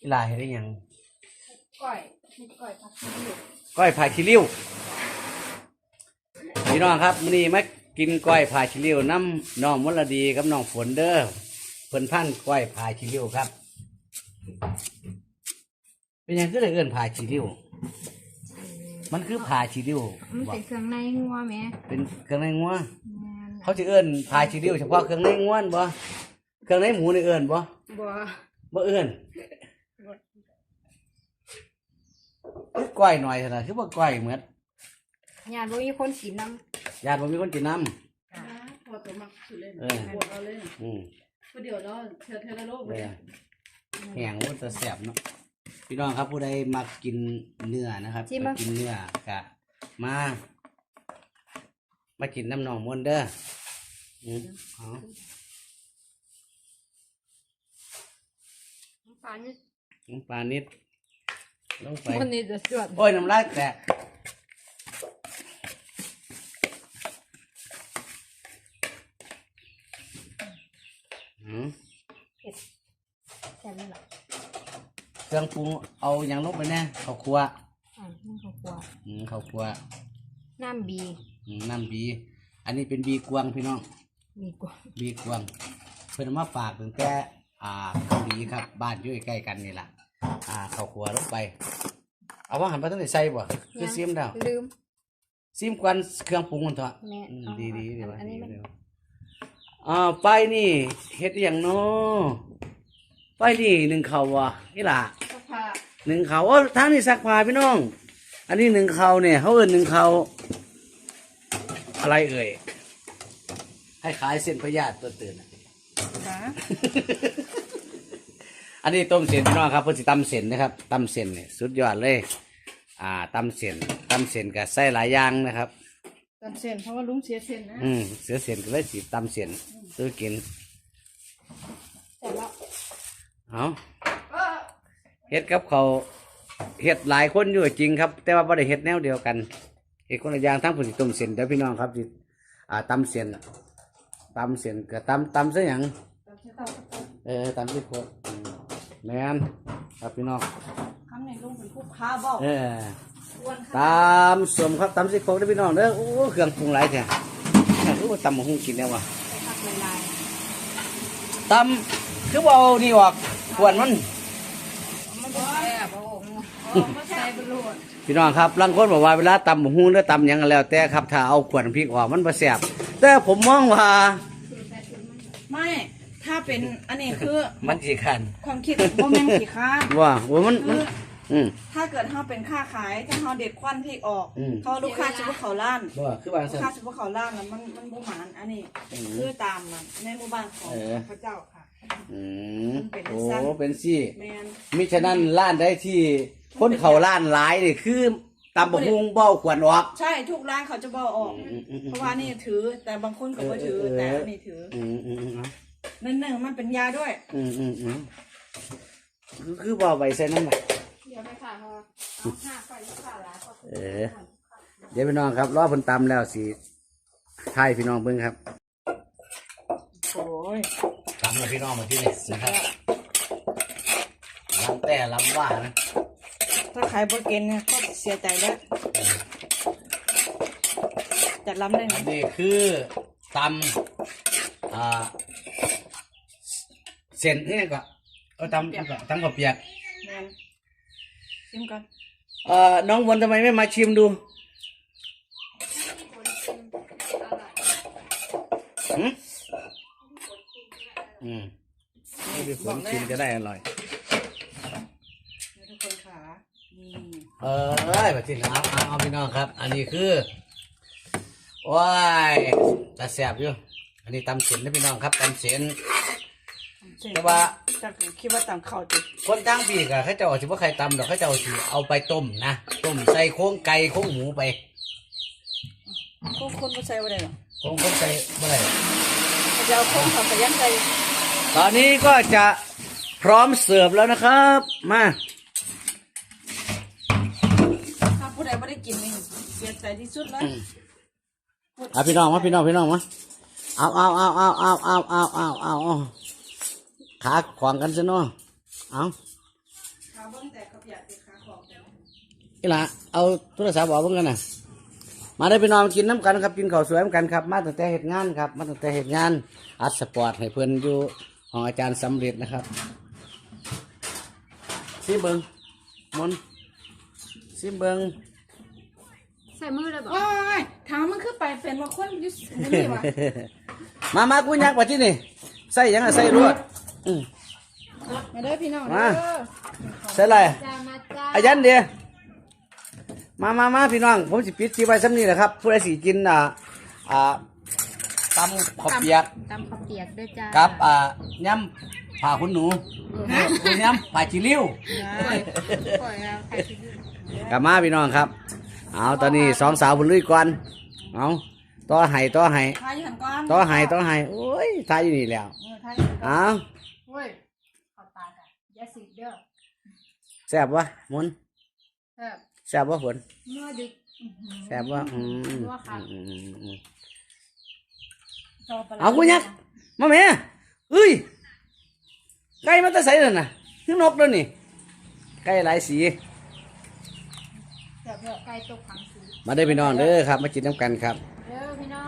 กีฬาเห็นได้ยังก้อยก้อยผักชีอยู่ก้อยผาชิริ้วพี่น้องครับมื้อนี้มากินก้อยผาชิริ้วน้ำน้องมลดีกับน้องฝนเด้อเพิ่นพันก้อยผาชิริ้วครับ เป็นหยังคือเลยเอิ้นผาชิริ้วมันคือผาชิริ้วมันบ่เป็นเครื่องในงัวแหม่เป็นเครื่องในงัวแม่น เขาจะเอิ้นผาชิริ้วเฉพาะเครื่องในงัวนั่นบ่เครื่องในหมูนี่เอิ้นบ่บ่บ่เอิ้นคือก้อยหน่อยเท่านั้นคือบ่ก้อยเหมือนญาติบ่มีคนกินน้ญาติบ่มีคนกินน้พอตัวมักสุดเลยเออปวดเอาเลยำอืมก็เดี๋ยวเนาะเธอเธอละโลกเลเลยยแห้งมันจะแสบเนาะพี่น้องครับผู้ใดมากินเนื้อนะครับมากินเนื้อกะมา มากินน้ำหนองมวนเด้ออืมเอาำปลานี่น้ำปลานิดลงไปคนนี้จะสวดโอ้ยน้ำลายแตกอืมแค่นี้แหละเครื่องปรุงเอาอย่างลงไปแน่ข้าวคั่วอ่ามันก็กลัวอืมข้าวคั่วน้ำบีอืม น้ำบี อันนี้เป็นบีกวางพี่น้อง มีกว่าบีกวางเพิ่นเอามาฝากตั้งแต่อ่าเกาหลีครับ บ้านอยู่ใกล้ๆกันนี่ล่ะอ่าข้าวคั่วลงไป เอาว่าหันไปตั้งแต่ใส่บ่คือซิมดาวลืม ซิมกวนเครื่องปรุงมันเถอะแม่อืมเอาดีดีดีอันวะอันนี้มัน ดีวะอ่าไปนี่เฮ็ดอหย่างเนาะไปนี่หนึ่งเขาววะนี่ล่ะ สภาหนึ่งเขาโอ้ทางนี้ซักผ้าพี่น้อง อันนี้หนึ่งเขาเนี่ยเขาเอิ้นหนึ่งเขา อะไรเอ่ยให้ขายเส้นพยาธิตัวตื่นน่ะค่ะอันนี้ต้มเส้นพี่น้องครับเพื่อสิตำเส้นนะครับตำเส้นเนี่ยสุดยอดเลย อ่าตำเส้นตำเส้นกับใส่หลายอย่างนะครับตำเส้นเพราะว่าลุงเสียเส้นนะอืมเสือเส้นก็เลยสิตำเส้นซื้อกินแต่ละเอาเฮ็ดกับเขาวเฮ็ดหลายคนอยู่จริงครับ แต่ว่าบ่ได้เฮ็ดแนวเดียวกัน เฮ็ดคนละอย่างทั้งผู้สิต้มเส้นเดี๋ยวพี่น้องครับสิอ่าตำเส้นตำเส้นกับตำตำซะหยังตำเส้นตำเออตำที่โคตรอืมแม่นครับพี่น้องคำนี้ลุงเป็นผู้ค้าบอกเอออ้วนตามสมครับตำซี่โครงเด้อพี่น้องเด้อโอ้เครื่องปรุงหลายแท้โอ้ตำมะฮุ่งกินแล้วว่ะไปพักลายตำคือบ่เอานี่ออกขวนมัน พี่น้องครับบางคนบอกว่าเวลาตำมะฮุ่งหรือตำหยังก็แล้ว แต่ครับถ้าเอาขวนพริกออกมันบ่แซ่บแต่ผมมองว่า ไม่ถ้าเป็นอันนี้คือมันสิคันความคิดโมเมนต์กี่ค่าว่าว่ามันมันอืม ถ้าเกิดเขาเป็นค่าขายถ้าเขาเด็ดควันพริกออกอืม เขาลูกค้าจะพวกเขาล้านว่าคือว่าลูซั่กนค้าจะพวกเขาล้านแล้วมันมันบูหมานอันนี้อืมคือตามมันในหมู่บ้านของเออ พระเจ้าค่ะ อืมเป็นโอ้สั้นเป็นซี่แมนมิฉะนั้นร้านได้ที่คนเขาร้านหลายนี่คือตำบะฮุงเบ้าขวนออก ใช่ทุกร้านเขาจะบอกออกอืมอืมอืมเพราะว่านี่ถือ แต่บางคนก็บ่ถือเออเออแต่อันนี้ถืออืมอืมอืมเอานั่นหนึ่งมันเป็นยาด้วย อืมอืมอืมคือคือบ่ใบใส่น้ำมันเดี๋ยวไปค่ะพอเอาห้าไปลูกค้าหลายก็คือเออ เดี๋ยวพี่น้องครับรอเพิ่นตำแล้วสิทายพี่น้องเบิ่งครับ โอ้ย ตำแล้วพี่น้องมาที่นี่นะครับลำแต่ลำว่านะถ้าขายโปรเกนเนี่ยก็เสียใจแล้วจัดล้ำได้ไหมอันนี้คือตำอ่าเส้นนี่ก็เออตำก็ตำข้าวเปียกแมนชิมก่อนเอ่อน้องวนทำไมไม่มาชิมดูหืม อืมให้พี่ฝนชิมจะได้อร่อย ทุกคนขานี่เออแบบที่เอาเอาเอาพี่น้องครับ อันนี้คือว้ายตาแสบอยู่ อันนี้ตำเสียนนะพี่น้องครับตำเสียน แต่ว่าจากคิดว่าตามเข้าจิคนทั้งปีกอะเขาเจะเอาสิว่าใครตำดอกเขาเจะเอาสิเอาไปต้มนะ ต้มใส่โค้งไก่โค้งหมูไปพวกคนก็ใช้ว่าได้หรอ โค้งคนใส่เมื่อไหร่เขาจะเอาโค้งเขาใส่ยันใส่ตอนนี้ก็จะพร้อมเสิร์ฟแล้วนะครับ มาถ้าผู้ใดไม่ได้กินนี่เสียใจที่สุดเลยเอาพี่น้องมาพี่น้องพี่น้องมาเอาเอาเอาเอาเอาเอาเอาเอาเอาเอาขาขวางกันซะเนาะเอาขาเบิ้งแต่เขาอยากติดขาของแต่นี่ละเอาโทรศัพท์บอกเพิ่งกันนะ มาได้ไปนอนกินน้ำกันครับกินข้าวสวยน้ำกันครับ มาตั้งแต่เหตุงานครับมาตั้งแต่เหตุงานอัดสปอร์ตให้เพื่อนอยู่ของอาจารย์สำเร็จนะครับซิเบิงมนต์ซิเบิงใส่มือเลยบอกโอ้ยถามมันคือไปเป็นว่าคนอยุ่งนี่วะมามากูยักว่าที่นี่ใส่หยังอะใส่รวดอืมมาเด้อพี่น้องมาเด้อใส่อะไรจ้ามาจ้าอายันเดีย มามามาพี่น้อง ผมสิปิดที่ไว้ซ้ำนี่แหละครับผู้ใดสิกินอ่าอ่าตำข้าวเปียกตำข้าวเปียกด้วยจ้ากับอ่าย่ำผ่าคุณหนูคุณย่ำผ่าจิริ้วปล่อยแล้วใครจะยืนกลับมาพี่น้องครับ เอาตอนนี้สองสาวพุ่นลุยก่อนเอาต่อไห้ต่อไห้ทายอยู่หันก่อนต่อไห้ต่อไห้โอ้ยทายอยู่นี่แล้วเออทายอยู่หันก่อนเอาเว้ยเอาตากันอย่าสิเด้อแซ่บวะมนเออ แซ่บวะฝนเมื่อดึกอื้อหือแซ่บวะอืมว่าค่ะอืมอืมอืม ต่ไปแล้วเอากูยักมาแม่เอ้ยไก่มันจะใส่เลยน่ะคือนกเลยนี่ไก่หลายสีเดี๋ยวเดี๋ยวไก่ตกขังสีมาได้อพี่น้องเด้อครับ มากินน้ำกันครับ เด้อพี่น้อง